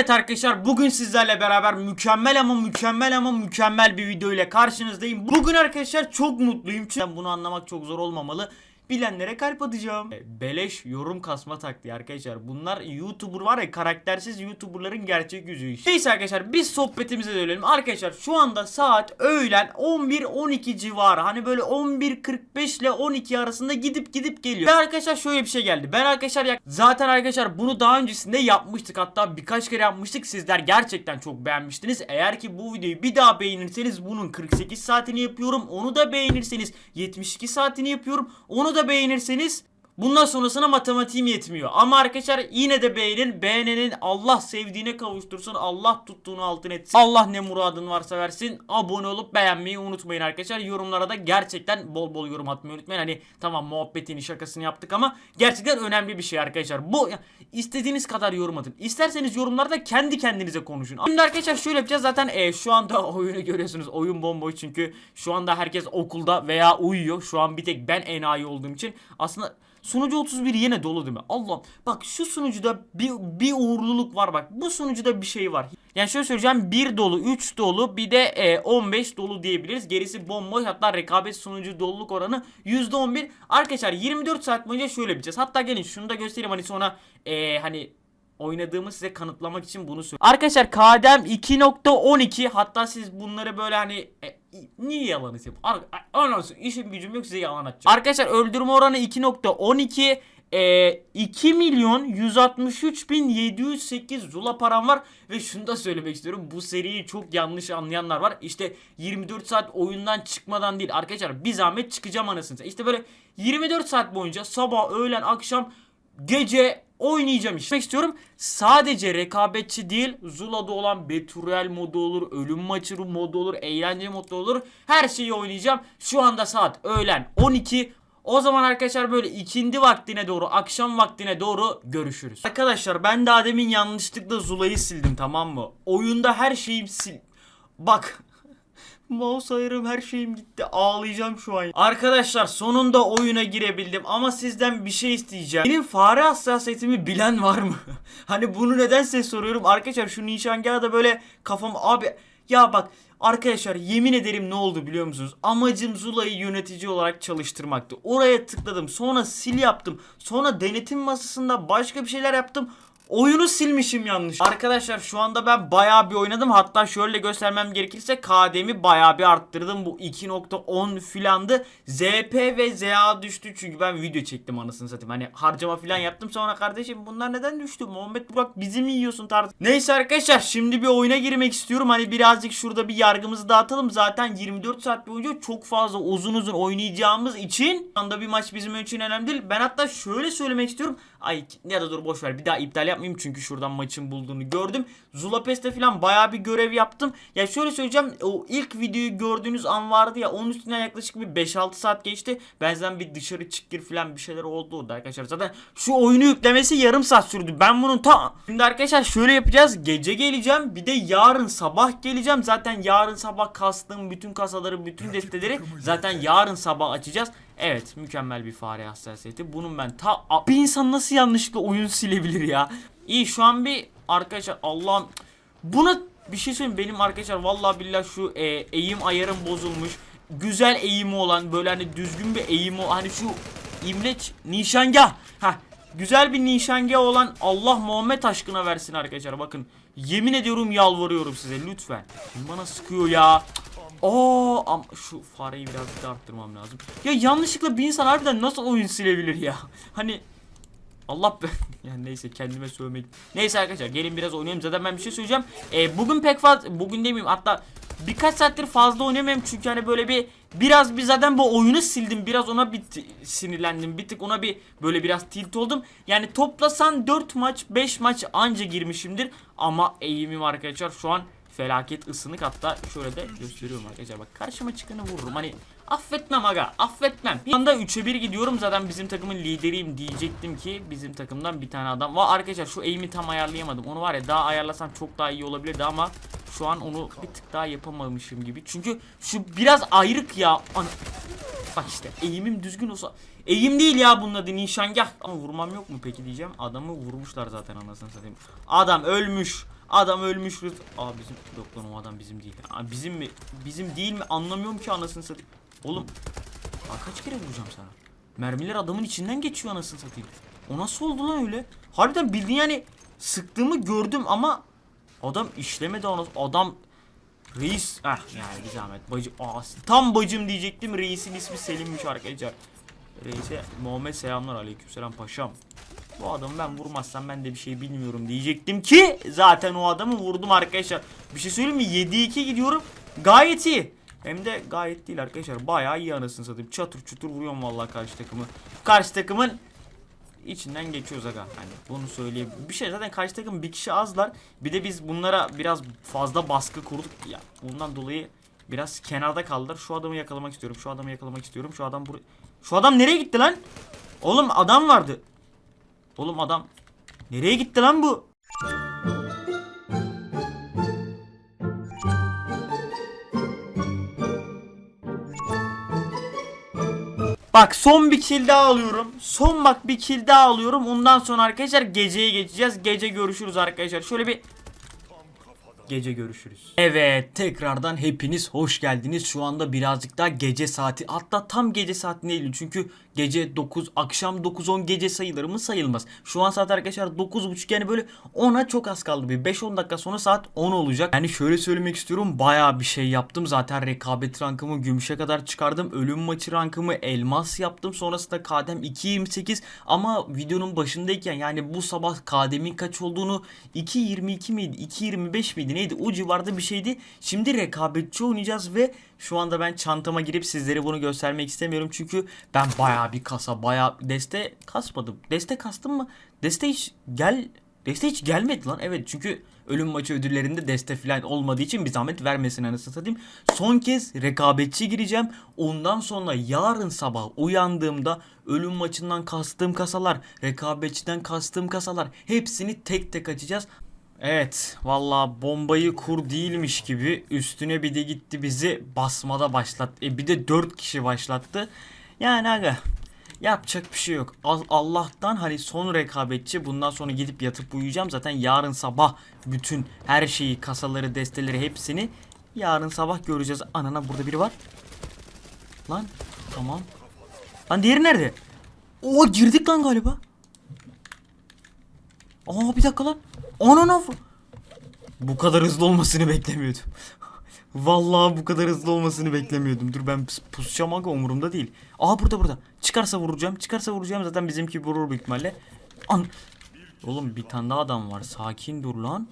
Evet arkadaşlar bugün sizlerle beraber mükemmel ama mükemmel ama mükemmel bir video ile karşınızdayım. Bugün arkadaşlar çok mutluyum çünkü bunu anlamak çok zor olmamalı. Bilenlere kalp atacağım. E, Beleş yorum kasma taktiği arkadaşlar. Bunlar YouTuber var ya karaktersiz YouTuber'ların gerçek yüzü. Neyse arkadaşlar biz sohbetimize dönelim. Arkadaşlar şu anda saat öğlen 11-12 civarı. Hani böyle 11.45 ile 12 arasında gidip gidip geliyor. Ve arkadaşlar şöyle bir şey geldi. Ben arkadaşlar yak- zaten arkadaşlar bunu daha öncesinde yapmıştık. Hatta birkaç kere yapmıştık. Sizler gerçekten çok beğenmiştiniz. Eğer ki bu videoyu bir daha beğenirseniz bunun 48 saatini yapıyorum. Onu da beğenirseniz 72 saatini yapıyorum. Onu da beğenirseniz Bundan sonrasına matematiğim yetmiyor. Ama arkadaşlar yine de beğenin. Beğenenin Allah sevdiğine kavuştursun. Allah tuttuğunu altın etsin. Allah ne muradın varsa versin. Abone olup beğenmeyi unutmayın arkadaşlar. Yorumlara da gerçekten bol bol yorum atmayı unutmayın. Hani tamam muhabbetini şakasını yaptık ama gerçekten önemli bir şey arkadaşlar. Bu istediğiniz kadar yorum atın. İsterseniz yorumlarda kendi kendinize konuşun. Şimdi arkadaşlar şöyle yapacağız. Zaten e, şu anda oyunu görüyorsunuz. Oyun bomboş çünkü şu anda herkes okulda veya uyuyor. Şu an bir tek ben enayi olduğum için. Aslında Sunucu 31 yine dolu değil mi? Allah bak şu sunucuda bir, bir uğurluluk var bak. Bu sunucuda bir şey var. Yani şöyle söyleyeceğim 1 dolu 3 dolu bir de e, 15 dolu diyebiliriz. Gerisi bomboş hatta rekabet sunucu doluluk oranı %11. Arkadaşlar 24 saat boyunca şöyle yapacağız. Hatta gelin şunu da göstereyim hani sonra e, hani oynadığımı size kanıtlamak için bunu söylüyorum. Arkadaşlar KDM 2.12 hatta siz bunları böyle hani e, niye yalan yapayım? Ar- Anlasın işim gücüm yok size yalan atacağım. Arkadaşlar öldürme oranı 2.12 e, 2 milyon 163 bin 708 zula param var ve şunu da söylemek istiyorum bu seriyi çok yanlış anlayanlar var işte 24 saat oyundan çıkmadan değil arkadaşlar bir zahmet çıkacağım anasını işte böyle 24 saat boyunca sabah öğlen akşam gece oynayacağım işte. İstiyorum sadece rekabetçi değil Zula'da olan Beturel modu olur, ölüm maçı modu olur, eğlence modu olur. Her şeyi oynayacağım. Şu anda saat öğlen 12. O zaman arkadaşlar böyle ikindi vaktine doğru, akşam vaktine doğru görüşürüz. Arkadaşlar ben daha demin yanlışlıkla Zula'yı sildim tamam mı? Oyunda her şeyim sil... Bak Mouse ayarım her şeyim gitti. Ağlayacağım şu an. Arkadaşlar sonunda oyuna girebildim ama sizden bir şey isteyeceğim. Benim fare hassasiyetimi bilen var mı? hani bunu neden size soruyorum. Arkadaşlar şu nişangahda böyle kafam abi ya bak Arkadaşlar yemin ederim ne oldu biliyor musunuz? Amacım Zula'yı yönetici olarak çalıştırmaktı. Oraya tıkladım. Sonra sil yaptım. Sonra denetim masasında başka bir şeyler yaptım. Oyunu silmişim yanlış. Arkadaşlar şu anda ben bayağı bir oynadım. Hatta şöyle göstermem gerekirse KD'mi bayağı bir arttırdım. Bu 2.10 filandı. ZP ve ZA düştü çünkü ben video çektim anasını satayım. Hani harcama filan yaptım sonra kardeşim bunlar neden düştü? Muhammed Burak bizi mi yiyorsun tarzı. Neyse arkadaşlar şimdi bir oyuna girmek istiyorum. Hani birazcık şurada bir yargımızı dağıtalım. Zaten 24 saat boyunca çok fazla uzun uzun oynayacağımız için anda bir maç bizim için önemli değil. Ben hatta şöyle söylemek istiyorum. Ay ya da dur boş ver bir daha iptal yapmayayım çünkü şuradan maçın bulduğunu gördüm. Zulapest'te falan bayağı bir görev yaptım. Ya şöyle söyleyeceğim o ilk videoyu gördüğünüz an vardı ya onun üstünden yaklaşık bir 5-6 saat geçti. Benden bir dışarı çık gir falan bir şeyler oldu orada arkadaşlar. Zaten şu oyunu yüklemesi yarım saat sürdü. Ben bunun ta... Şimdi arkadaşlar şöyle yapacağız. Gece geleceğim bir de yarın sabah geleceğim. Zaten yarın sabah kastığım bütün kasaları bütün desteleri zaten yarın sabah açacağız. Evet mükemmel bir fare hassasiyeti. Bunun ben ta bir insan nasıl yanlışlıkla oyun silebilir ya? İyi şu an bir arkadaşlar Allah'ım buna bir şey söyleyeyim benim arkadaşlar vallahi billahi şu e, eğim ayarım bozulmuş. Güzel eğimi olan böyle hani düzgün bir eğimi hani şu imleç nişangah. Ha güzel bir nişangah olan Allah Muhammed aşkına versin arkadaşlar bakın. Yemin ediyorum yalvarıyorum size lütfen. Bana sıkıyor ya. Oo, am şu fareyi biraz daha arttırmam lazım. Ya yanlışlıkla bir insan harbiden nasıl oyun silebilir ya? Hani Allah be. Yani neyse kendime sövmek. Neyse arkadaşlar gelin biraz oynayalım. Zaten ben bir şey söyleyeceğim. Ee, bugün pek fazla bugün demeyeyim hatta birkaç saattir fazla oynamıyorum çünkü hani böyle bir biraz bir zaten bu oyunu sildim. Biraz ona bir sinirlendim. Bir tık ona bir böyle biraz tilt oldum. Yani toplasan 4 maç 5 maç anca girmişimdir. Ama eğimim arkadaşlar şu an felaket ısınık hatta şöyle de gösteriyorum arkadaşlar. Bak karşıma çıkanı vururum. Hani affetmem aga affetmem. Bir anda 3'e 1 gidiyorum. Zaten bizim takımın lideriyim diyecektim ki bizim takımdan bir tane adam. Var arkadaşlar şu eğimi tam ayarlayamadım. Onu var ya daha ayarlasam çok daha iyi olabilirdi ama şu an onu bir tık daha yapamamışım gibi. Çünkü şu biraz ayrık ya. Ana- Bak işte eğimim düzgün olsa Eğim değil ya bunun adı nişangah Ama vurmam yok mu peki diyeceğim Adamı vurmuşlar zaten anasını satayım Adam ölmüş Adam ölmüş. Aa bizim yok lan o adam bizim değil. Aa, bizim mi? Bizim değil mi? Anlamıyorum ki anasını satayım. Oğlum Aa, kaç kere vuracağım sana? Mermiler adamın içinden geçiyor anasını satayım. O nasıl oldu lan öyle? Harbiden bildiğin yani sıktığımı gördüm ama adam işlemedi onu. Adam reis ah yani bir zahmet bacı Aa, tam bacım diyecektim reisin ismi Selim'miş arkadaşlar. Reise Muhammed selamlar aleykümselam paşam. Bu adamı ben vurmazsam ben de bir şey bilmiyorum diyecektim ki zaten o adamı vurdum arkadaşlar. Bir şey söyleyeyim mi? 7-2 gidiyorum. Gayet iyi. Hem de gayet değil arkadaşlar. Bayağı iyi anasını satayım. Çatır çutur vuruyorum vallahi karşı takımı. Karşı takımın içinden geçiyoruz aga. Hani bunu söyleyeyim. Bir şey zaten karşı takım bir kişi azlar. Bir de biz bunlara biraz fazla baskı kurduk ya. Bundan dolayı biraz kenarda kaldılar. Şu adamı yakalamak istiyorum. Şu adamı yakalamak istiyorum. Şu adam buraya Şu adam nereye gitti lan? Oğlum adam vardı. Oğlum adam nereye gitti lan bu? Bak son bir kill daha alıyorum. Son bak bir kill daha alıyorum. Ondan sonra arkadaşlar geceye geçeceğiz. Gece görüşürüz arkadaşlar. Şöyle bir Gece görüşürüz. Evet tekrardan hepiniz hoş geldiniz. Şu anda birazcık daha gece saati hatta tam gece saati değil çünkü gece 9 akşam 9-10 gece sayılır mı sayılmaz. Şu an saat arkadaşlar 9.30 yani böyle 10'a çok az kaldı bir 5-10 dakika sonra saat 10 olacak. Yani şöyle söylemek istiyorum baya bir şey yaptım zaten rekabet rankımı gümüşe kadar çıkardım. Ölüm maçı rankımı elmas yaptım sonrasında kadem 2.28 ama videonun başındayken yani bu sabah kademin kaç olduğunu 2.22 miydi 2.25 miydi neydi o civarda bir şeydi. Şimdi rekabetçi oynayacağız ve şu anda ben çantama girip sizlere bunu göstermek istemiyorum. Çünkü ben bayağı bir kasa bayağı deste kasmadım. Deste kastım mı? Deste hiç gel Deste hiç gelmedi lan. Evet çünkü ölüm maçı ödüllerinde deste falan olmadığı için bir zahmet vermesin anasını satayım. Son kez rekabetçi gireceğim. Ondan sonra yarın sabah uyandığımda ölüm maçından kastığım kasalar, rekabetçiden kastığım kasalar hepsini tek tek açacağız. Evet valla bombayı kur değilmiş gibi üstüne bir de gitti bizi basmada başlattı. E bir de 4 kişi başlattı. Yani aga yapacak bir şey yok. Al- Allah'tan hani son rekabetçi bundan sonra gidip yatıp uyuyacağım. Zaten yarın sabah bütün her şeyi kasaları desteleri hepsini yarın sabah göreceğiz. Anana burada biri var. Lan tamam. Lan diğeri nerede? Oo girdik lan galiba. Aa bir dakika lan. Anana vur- Bu kadar hızlı olmasını beklemiyordum. Vallahi bu kadar hızlı olmasını beklemiyordum. Dur ben pus- pusacağım aga umurumda değil. Aa burada burada. Çıkarsa vuracağım. Çıkarsa vuracağım. Zaten bizimki vurur büyük ihtimalle. An Oğlum bir tane daha adam var. Sakin dur lan.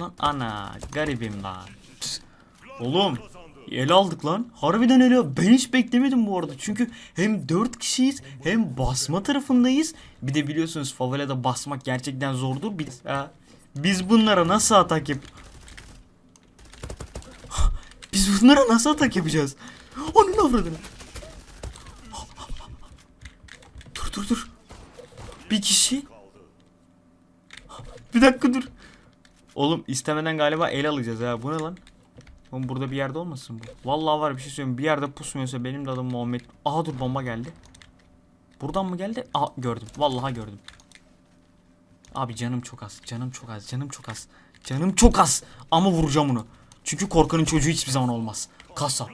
Lan ana garibim lan. Oğlum el aldık lan. Harbiden el al- Ben hiç beklemedim bu arada. Çünkü hem 4 kişiyiz hem basma tarafındayız. Bir de biliyorsunuz favelada basmak gerçekten zordur. Biz, ha, biz bunlara nasıl atak yap... Biz bunlara nasıl atak yapacağız? Onun avradını. Dur dur dur. Bir kişi. Bir dakika dur. Oğlum istemeden galiba el alacağız ha. Bu ne lan? Oğlum burada bir yerde olmasın bu? Vallahi var bir şey söyleyeyim. Bir yerde pusmuyorsa benim de adım Muhammed. Aha dur bomba geldi. Buradan mı geldi? Aa gördüm. Vallahi gördüm. Abi canım çok az. Canım çok az. Canım çok az. Canım çok az. Ama vuracağım onu. Çünkü korkanın çocuğu hiçbir zaman olmaz. Kasa.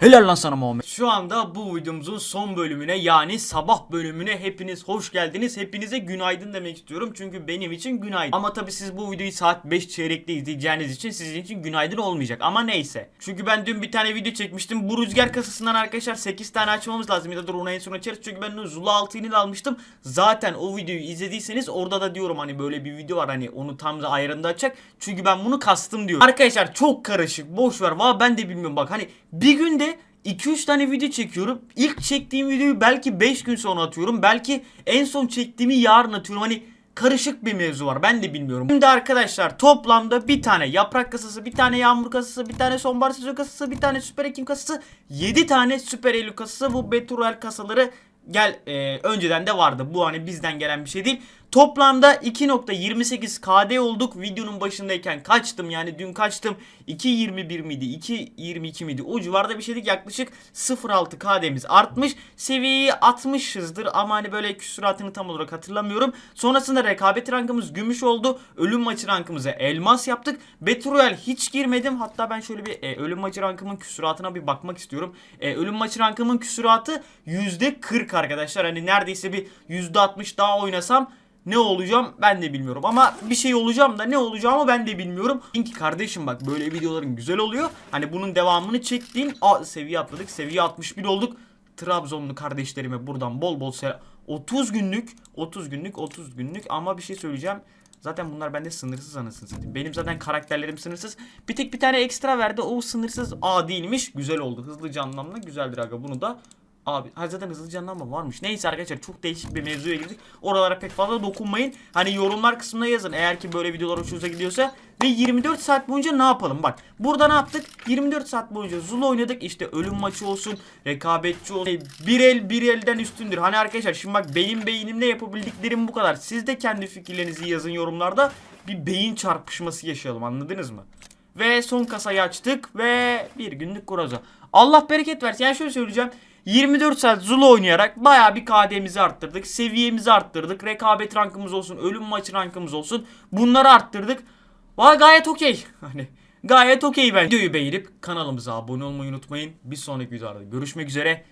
Helal lan sana Muhammed. Şu anda bu videomuzun son bölümüne yani sabah bölümüne hepiniz hoş geldiniz. Hepinize günaydın demek istiyorum. Çünkü benim için günaydın. Ama tabi siz bu videoyu saat 5 çeyrekte izleyeceğiniz için sizin için günaydın olmayacak. Ama neyse. Çünkü ben dün bir tane video çekmiştim. Bu rüzgar kasasından arkadaşlar 8 tane açmamız lazım. Ya da dur onu en son açarız. Çünkü ben Zula 6'yı da almıştım. Zaten o videoyu izlediyseniz orada da diyorum hani böyle bir video var hani onu tam da ayrında açacak. Çünkü ben bunu kastım diyorum. Arkadaşlar çok karışık. Boş ver. Valla ben de bilmiyorum bak hani bir günde 2-3 tane video çekiyorum. İlk çektiğim videoyu belki 5 gün sonra atıyorum. Belki en son çektiğimi yarın atıyorum. Hani karışık bir mevzu var. Ben de bilmiyorum. Şimdi arkadaşlar toplamda bir tane yaprak kasası, bir tane yağmur kasası, bir tane sonbahar sezon kasası, bir tane süper ekim kasası, 7 tane süper eylül kasası. Bu Betural kasaları gel e, önceden de vardı. Bu hani bizden gelen bir şey değil. Toplamda 2.28 KD olduk. Videonun başındayken kaçtım yani dün kaçtım. 2.21 miydi? 2.22 miydi? O civarda bir şeydik. Yaklaşık 0.6 KD'miz artmış. Seviyeyi atmışızdır ama hani böyle küsuratını tam olarak hatırlamıyorum. Sonrasında rekabet rankımız gümüş oldu. Ölüm maçı rankımıza elmas yaptık. Royale hiç girmedim. Hatta ben şöyle bir e, ölüm maçı rankımın küsuratına bir bakmak istiyorum. E, ölüm maçı rankımın küsuratı %40 arkadaşlar. Hani neredeyse bir %60 daha oynasam ne olacağım ben de bilmiyorum ama bir şey olacağım da ne olacağımı ben de bilmiyorum. Çünkü kardeşim bak böyle videoların güzel oluyor. Hani bunun devamını çektiğin a, seviye atladık seviye 61 olduk. Trabzonlu kardeşlerime buradan bol bol selam. 30 günlük 30 günlük 30 günlük ama bir şey söyleyeceğim. Zaten bunlar bende sınırsız anasını satayım. Benim zaten karakterlerim sınırsız. Bir tek bir tane ekstra verdi. O sınırsız A değilmiş. Güzel oldu. Hızlı canlanma güzeldir aga. Bunu da Abi ha zaten hızlı canlanma varmış. Neyse arkadaşlar çok değişik bir mevzuya girdik. Oralara pek fazla dokunmayın. Hani yorumlar kısmına yazın eğer ki böyle videolar hoşunuza gidiyorsa. Ve 24 saat boyunca ne yapalım? Bak burada ne yaptık? 24 saat boyunca Zul oynadık. İşte ölüm maçı olsun, rekabetçi olsun. Bir el bir elden üstündür. Hani arkadaşlar şimdi bak benim beynimle yapabildiklerim bu kadar. Siz de kendi fikirlerinizi yazın yorumlarda. Bir beyin çarpışması yaşayalım anladınız mı? Ve son kasayı açtık ve bir günlük kuraza. Allah bereket versin. Yani şöyle söyleyeceğim. 24 saat Zulu oynayarak bayağı bir KD'mizi arttırdık. Seviyemizi arttırdık. Rekabet rankımız olsun. Ölüm maçı rankımız olsun. Bunları arttırdık. Vay gayet okey. Hani gayet okey ben. Videoyu beğenip kanalımıza abone olmayı unutmayın. Bir sonraki videoda görüşmek üzere.